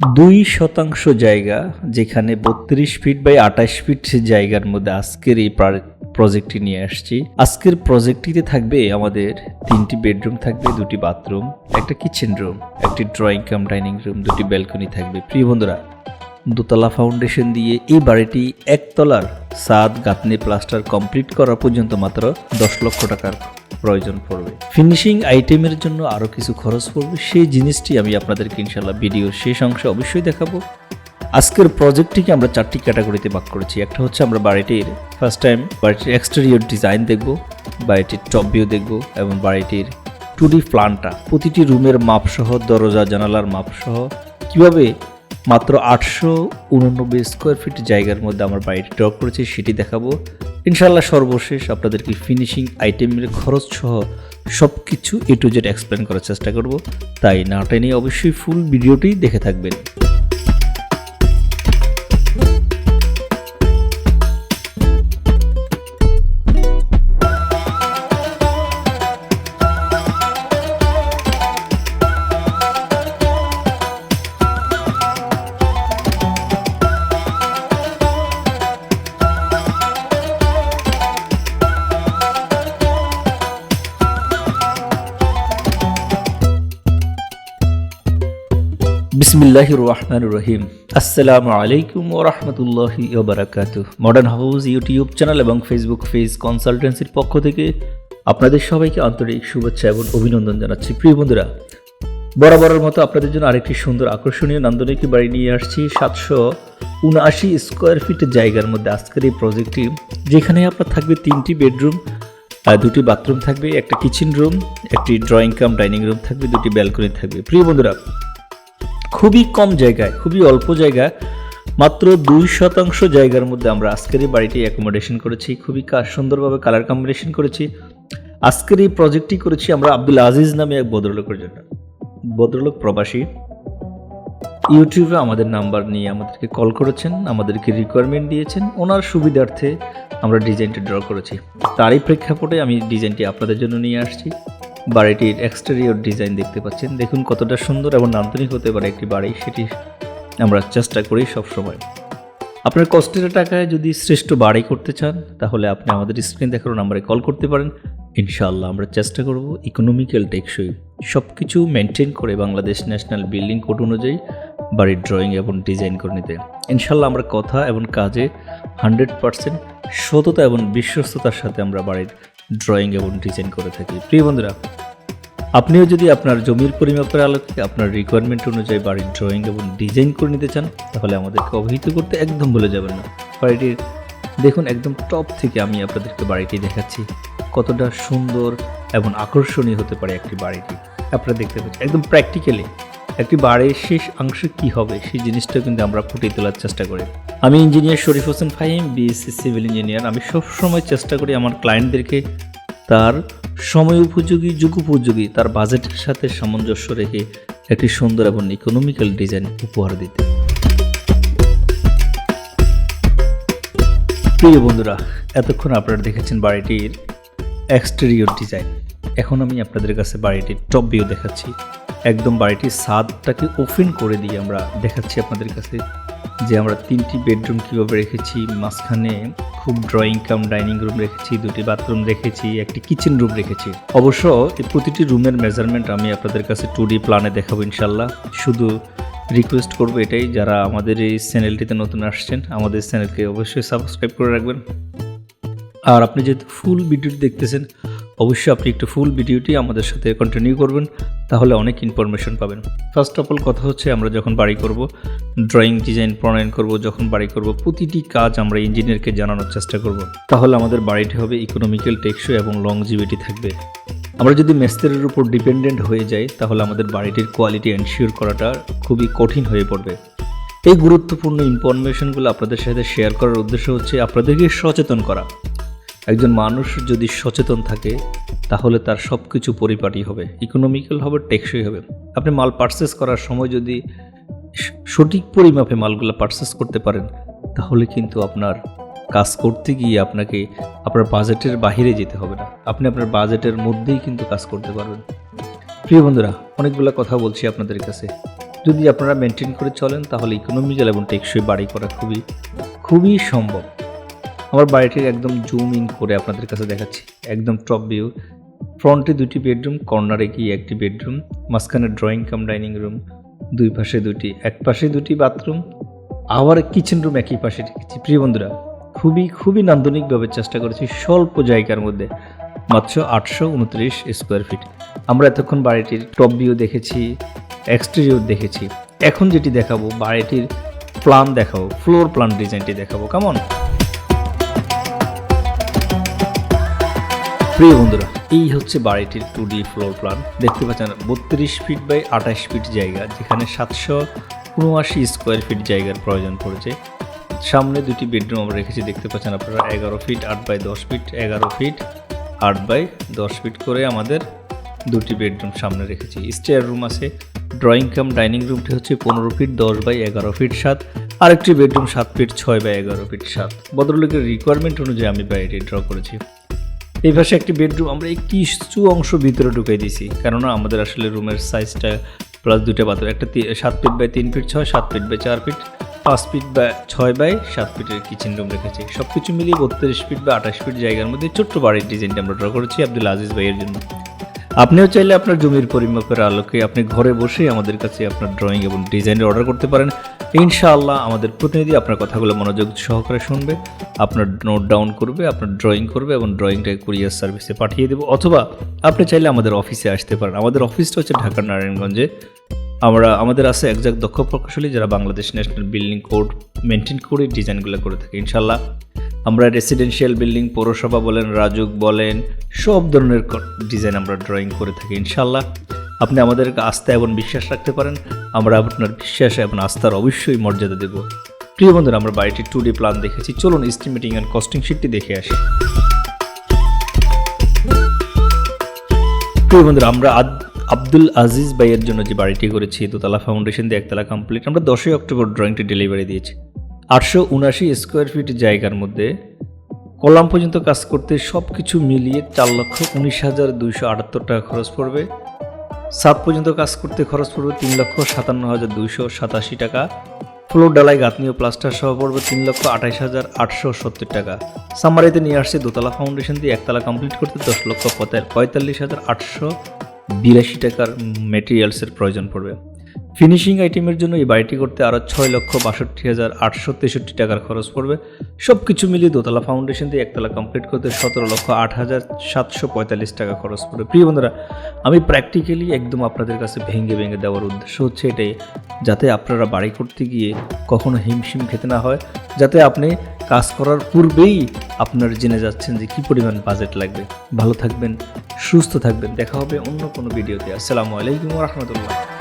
দুই শতাংশ জায়গা, যেখানে বত্রিশ ফিট বাই আঠাশ ফিট জায়গার মধ্যে আজকের এই প্রজেক্টটি নিয়ে আসছি। আজকের প্রজেক্টটিতে থাকবে আমাদের তিনটি বেডরুম থাকবে, দুটি বাথরুম একটা কিচেন রুম একটি ড্রয়িং কাম ডাইনিং রুম দুটি ব্যালকনি থাকবে। প্রিয় বন্ধুরা, দোতলা ফাউন্ডেশন দিয়ে এই বাড়িটি একতলার সাদ গাঁথনি প্লাস্টার কমপ্লিট করা পর্যন্ত মাত্র দশ লক্ষ টাকার প্রয়োজন পড়বে। ফিনিশিং আইটেমের জন্য আরও কিছু খরচ পড়বে, সেই জিনিসটি আমি আপনাদেরকে ইনশাল্লাহ ভিডিওর শেষ অংশে অবশ্যই দেখাবো। আজকের প্রজেক্টটিকে আমরা চারটি ক্যাটাগরিতে ভাগ করেছি। একটা হচ্ছে আমরা বাড়িটির ফার্স্ট টাইম বাড়িটির এক্সটেরিয়র ডিজাইন দেখব, বাড়িটির টপ ভিউ দেখব এবং বাড়িটির টু ডি প্ল্যানটা প্রতিটি রুমের মাপসহ দরজা, জানালার মাপসহ কীভাবে মাত্র আটশো উননব্বই স্কোয়ার ফিট জায়গার মধ্যে আমার বাড়িটি ড্র করেছি সেটি দেখাবো। ইনশাল্লাহ সর্বশেষ আপনাদেরকে ফিনিশিং আইটেমের খরচ সহ সব কিছু এ টু জেড এক্সপ্লেন করার চেষ্টা করব। তাই না টেনে অবশ্যই ফুল ভিডিওটি দেখে থাকবেন। বিসমিল্লাহ রহমান রহিম আসসালামু আলাইকুম ও রহমতুল্লাহি ওবরাকাত মডার্ন হাউস ইউটিউব চ্যানেল এবং ফেসবুক কনসালটেন্সির পক্ষ থেকে আপনাদের সবাইকে আন্তরিক শুভেচ্ছা এবং অভিনন্দন জানাচ্ছি। প্রিয় বন্ধুরা, বরাবরের মতো আপনাদের জন্য আরেকটি সুন্দর আকর্ষণীয় নান্দনিক বাড়ি নিয়ে আসছি সাতশো উনআশি স্কোয়ার ফিট জায়গার মধ্যে। আজকের এই প্রজেক্টটি, যেখানে আপনার থাকবে তিনটি বেডরুম দুটি বাথরুম থাকবে, একটা কিচেন রুম, একটি ড্রয়িং কাম, ডাইনিং রুম থাকবে, দুটি ব্যালকনি থাকবে। প্রিয় বন্ধুরা খুবই কম জায়গায়, খুবই অল্প জায়গা মাত্র দুই শতাংশ জায়গার মধ্যে আমরা আজকের এই বাড়িটি অ্যাকোমোডেশন করেছি, খুবই সুন্দরভাবে কালার কম্বিনেশন করেছি। আজকের এই প্রজেক্টটি করেছি আমরা আব্দুল আজিজ নামে এক ভদ্রলোকের জন্য। ভদ্রলোক প্রবাসী। ইউটিউবে আমাদের নাম্বার নিয়ে আমাদেরকে কল করেছেন, আমাদেরকে রিকোয়ারমেন্ট দিয়েছেন। ওনার সুবিধার্থে আমরা ডিজাইনটি ড্র করেছি। তারই প্রেক্ষাপটে আমি ডিজাইনটি আপনাদের জন্য নিয়ে আসছি। বাড়িটির এক্সটেরিয়র ডিজাইন দেখতে পাচ্ছেন। দেখুন কতটা সুন্দর এবং নান্দনিক হতে পারে একটি বাড়ি, সেটি আমরা চেষ্টা করি সবসময়। আপনার কষ্টের টাকায় যদি শ্রেষ্ঠ বাড়ি করতে চান, তাহলে আপনি আমাদের স্ক্রিন দেখানো নাম্বারে কল করতে পারেন। ইনশাআল্লাহ আমরা চেষ্টা করব ইকোনমিক্যাল টেকসই সব কিছু মেনটেন করে বাংলাদেশ ন্যাশনাল বিল্ডিং কোড অনুযায়ী বাড়ির ড্রয়িং এবং ডিজাইন করে নিতে। ইনশাল্লাহ আমরা কথা এবং কাজে হান্ড্রেড পারসেন্ট সততা এবং বিশ্বস্ততার সাথে আমরা বাড়ির ড্রয়িং এবং ডিজাইন করে থাকি। প্রিয় বন্ধুরা, আপনিও যদি আপনার জমির পরিমাপের আলোকে আপনার রিকোয়ারমেন্ট অনুযায়ী বাড়ির ড্রয়িং এবং ডিজাইন করে নিতে চান, তাহলে আমাদেরকে অবহিত করতে একদম ভুলে যাবেন না। বাড়িটির, দেখুন, একদম টপ থেকে আমি আপনাদেরকে বাড়িটি দেখাচ্ছি। কতটা সুন্দর এবং আকর্ষণীয় হতে পারে একটি বাড়িটি। আপনারা দেখতে পাচ্ছেন, একদম প্র্যাকটিক্যালি একটি বাড়ির শেষ অংশ কি হবে, সেই জিনিসটা কিন্তু আমরা ফুটিয়ে তোলার চেষ্টা করি। আমি engineer Sharif Hossain Fahim BSc civil engineer আমি সবসময় চেষ্টা করি আমার ক্লায়েন্টদেরকে তার সময় উপযোগী, যুগ উপযোগী, তার বাজেটের সাথে সামঞ্জস্য রেখে একটি সুন্দর এবং ইকোনমিক্যাল ডিজাইন উপহার দিতে। প্রিয় বন্ধুরা, এতক্ষণ আপনারা দেখেছেন বাড়িটির এক্সটেরিয়র ডিজাইন এখন আমি আপনাদের কাছে বাড়িটির টপ ভিউ দেখাচ্ছি। একদম বাড়িটির ছাদটাকে ওপেন করে দিয়ে আমরা দেখাচ্ছি আপনাদের কাছে। যে আমরা তিনটি বেডরুম কীভাবে রেখেছি, মাঝখানে খুব ড্রয়িং কাম ডাইনিং রুম রেখেছি, দুটি বাথরুম রেখেছি, একটি কিচেন রুম রেখেছি। অবশ্য এই প্রতিটি রুমের মেজারমেন্ট আমি আপনাদের কাছে টু ডি প্ল্যানে দেখাবো ইনশাল্লাহ শুধু রিকোয়েস্ট করব এটাই, যারা আমাদের এই চ্যানেলটিতে নতুন আসছেন, আমাদের চ্যানেলকে অবশ্যই সাবস্ক্রাইব করে রাখবেন। আর আপনি যেহেতু ফুল ভিডিওটি দেখতেছেন অবশ্যই আপনি একটু ফুল ভিডিওটি আমাদের সাথে কন্টিনিউ করবেন, তাহলে অনেক ইনফরমেশন পাবেন। ফার্স্ট অফ অল কথা হচ্ছে, আমরা যখন বাড়ি করব ড্রয়িং ডিজাইন প্রণয়ন করব, যখন বাড়ি করব, প্রতিটি কাজ আমরা ইঞ্জিনিয়ারকে জানানোর চেষ্টা করব। তাহলে আমাদের বাড়িটি হবে ইকোনমিক্যাল টেকসই এবং লংজিভিটি থাকবে। আমরা যদি মেস্তেরের উপর ডিপেন্ডেন্ট হয়ে যাই, তাহলে আমাদের বাড়িটির কোয়ালিটি এনশিওর করাটা খুবই কঠিন হয়ে পড়বে। এই গুরুত্বপূর্ণ ইনফরমেশনগুলো আপনাদের সাথে শেয়ার করার উদ্দেশ্য হচ্ছে, আপনাদেরকে সচেতন করা। একজন মানুষ যদি সচেতন থাকে, তাহলে তার সব কিছু পরিপাটি হবে। ইকোনমিক্যাল হবে, টেকসই হবে। আপনি মাল পারচেস করার সময় যদি সঠিক পরিমাপে মালগুলো পারচেস করতে পারেন, তাহলে কিন্তু আপনার কাজ করতে গিয়ে আপনাকে, আপনার বাজেটের বাইরে যেতে হবে না। আপনি আপনার বাজেটের মধ্যেই কিন্তু কাজ করতে পারবেন। প্রিয় বন্ধুরা, অনেকগুলো কথা বলছি আপনাদের কাছে। যদি আপনারা মেনটেন করে চলেন, তাহলে ইকোনমিক্যাল এবং টেকসই বাড়ি করা খুবই খুবই সম্ভব। আমার বাড়িটির একদম জুম ইন করে আপনাদের কাছে দেখাচ্ছি। একদম টপ ভিউ ফ্রন্টে দুটি বেডরুম কর্নারে গিয়ে একটি বেডরুম মাঝখানে ড্রয়িং কাম ডাইনিং রুম দুই পাশে দুটি, এক পাশে দুটি বাথরুম আবার কিচেন রুম একই পাশে রেখেছি। প্রিয় বন্ধুরা, খুবই খুবই নান্দনিকভাবে চেষ্টা করেছি স্বল্প জায়গার মধ্যে, মাত্র আটশো উনত্রিশ স্কোয়ার ফিট আমরা এতক্ষণ বাড়িটির টপ ভিউ দেখেছি এক্সটেরিয়র দেখেছি। এখন যেটি দেখাবো, বাড়িটির প্ল্যান দেখাবো ফ্লোর প্ল্যান ডিজাইনটি দেখাবো, কেমন? প্রিয় বন্ধুরা, এই হচ্ছে বাড়িটির টু ডি ফ্লোর প্ল্যান দেখতে পাচ্ছেন, বত্রিশ ফিট বাই আঠাশ ফিট জায়গা, যেখানে সাতশো উনআশি স্কোয়ার ফিট জায়গার প্রয়োজন পড়েছে। সামনে দুটি বেডরুম আমরা রেখেছি, দেখতে পাচ্ছেন আপনারা, এগারো ফিট আট বাই দশ ফিট এগারো ফিট আট বাই দশ ফিট করে আমাদের দুটি বেডরুম সামনে রেখেছি। স্টেয়ার রুম আছে ড্রয়িং কাম ডাইনিং রুমটি হচ্ছে পনেরো ফিট দশ বাই এগারো ফিট সাত, আরেকটি বেডরুম সাত ফিট ছয় বাই এগারো ফিট সাত। ভদ্রলোকের রিকোয়ারমেন্ট অনুযায়ী আমি বাড়িটি ড্র করেছি। এই পাশে একটি বেডরুম আমরা কিছু অংশ ভিতরে ঢুকাই দিয়েছি। কেননা আমাদের আসলে রুমের সাইজটা প্লাস দুটো বাথরুম একটা সাত ফিট বাই তিন ফিট ছয়, সাত ফিট বাই চার ফিট পাঁচ ফিট বা ছয় বাই সাত ফিটের কিচেন রুম রেখেছি। সব কিছু মিলিয়ে বত্রিশ ফিট বা আঠাশ ফিট জায়গার মধ্যে ছোট্ট বাড়ির ডিজাইনটা আমরা ড্র করেছি আব্দুল আজিজ ভাইয়ের জন্য। আপনিও চাইলে আপনার জমির পরিমাপের আলোকে আপনি ঘরে বসে আমাদের কাছে আপনার ড্রয়িং এবং ডিজাইনের অর্ডার করতে পারেন। ইনশাআল্লাহ আমাদের প্রতিনিধি আপনার কথাগুলো মনোযোগ সহকারে শুনবে, আপনার নোট ডাউন করবে, আপনার ড্রয়িং করবে এবং ড্রয়িংটাকে কুরিয়ার সার্ভিসে পাঠিয়ে দেবো। অথবা আপনি চাইলে আমাদের অফিসে আসতে পারেন। আমাদের অফিসটা হচ্ছে ঢাকার নারায়ণগঞ্জে। আমরা, আমাদের আছে একজাক দক্ষ প্রকৌশলী যারা Bangladesh national building code maintain করে ডিজাইনগুলো করে থাকে ইনশাল্লাহ আমরা রেসিডেন্সিয়াল বিল্ডিং পৌরসভা বলেন, রাজুক বলেন, সব ধরনের ডিজাইন আমরা ড্রয়িং করে থাকি ইনশাল্লাহ আপনি আমাদের আস্থা এবং বিশ্বাস রাখতে পারেন। আমরা আপনার বিশ্বাস এবং আস্থার অবশ্যই মর্যাদা দেব। প্রিয় বন্ধুরা, আমরা বাড়িটির টু ডি প্ল্যান দেখেছি। চলুন এস্টিমেটিং অ্যান্ড কস্টিং শিটটি দেখে আসি। প্রিয় বন্ধুরা, আমরা আব্দুল আজিজ ভাইয়ের জন্য যে বাড়িটি করেছি, দোতলা ফাউন্ডেশন দিয়ে একতলা কমপ্লিট আমরা দশই অক্টোবর ড্রয়িংটি ডেলিভারি দিয়েছি। আটশো উনাশি স্কোয়ার ফিট জায়গার মধ্যে কলাম পর্যন্ত কাজ করতে সব কিছু মিলিয়ে চার লক্ষ উনিশ হাজার দুইশো আটাত্তর টাকা খরচ পড়বে। সাত পর্যন্ত কাজ করতে খরচ পড়বে তিন লক্ষ সাতান্ন হাজার দুইশো সাতাশি টাকা। ফ্লোর ডালাই গাঁথনি ও প্লাস্টার সহ পড়বে তিন লক্ষ আঠাইশ হাজার আটশো সত্তর টাকা। সামারিতে নিয়ে আসছে দোতলা ফাউন্ডেশন দিয়ে একতলা কমপ্লিট করতে দশ লক্ষ পঁয়তাল- পঁয়তাল্লিশ হাজার আটশো বিরাশি টাকার মেটেরিয়ালসের প্রয়োজন পড়বে। ফিনিশিং আইটেমের জন্য এই বাড়িটি করতে আরও ছয় লক্ষ বাষট্টি হাজার আটশো তেষট্টি টাকার খরচ পড়বে। সব কিছু মিলিয়ে দোতলা ফাউন্ডেশন দিয়ে একতলা কমপ্লিট করতে সতেরো লক্ষ আট হাজার সাতশো পঁয়তাল্লিশ টাকা খরচ পড়বে। প্রিয় বন্ধুরা, আমি প্র্যাকটিক্যালি একদম আপনাদের কাছে ভেঙে ভেঙে দেওয়ার উদ্দেশ্য হচ্ছে এটাই, যাতে আপনারা বাড়ি করতে গিয়ে কখনো হিমশিম খেতে না হয়, যাতে আপনি কাজ করার পূর্বেই আপনার জেনে যাচ্ছেন যে কী পরিমাণ বাজেট লাগবে। ভালো থাকবেন, সুস্থ থাকবেন। দেখা হবে অন্য কোনো ভিডিওতে আসসালামু আলাইকুম রহমতুল্লাহ।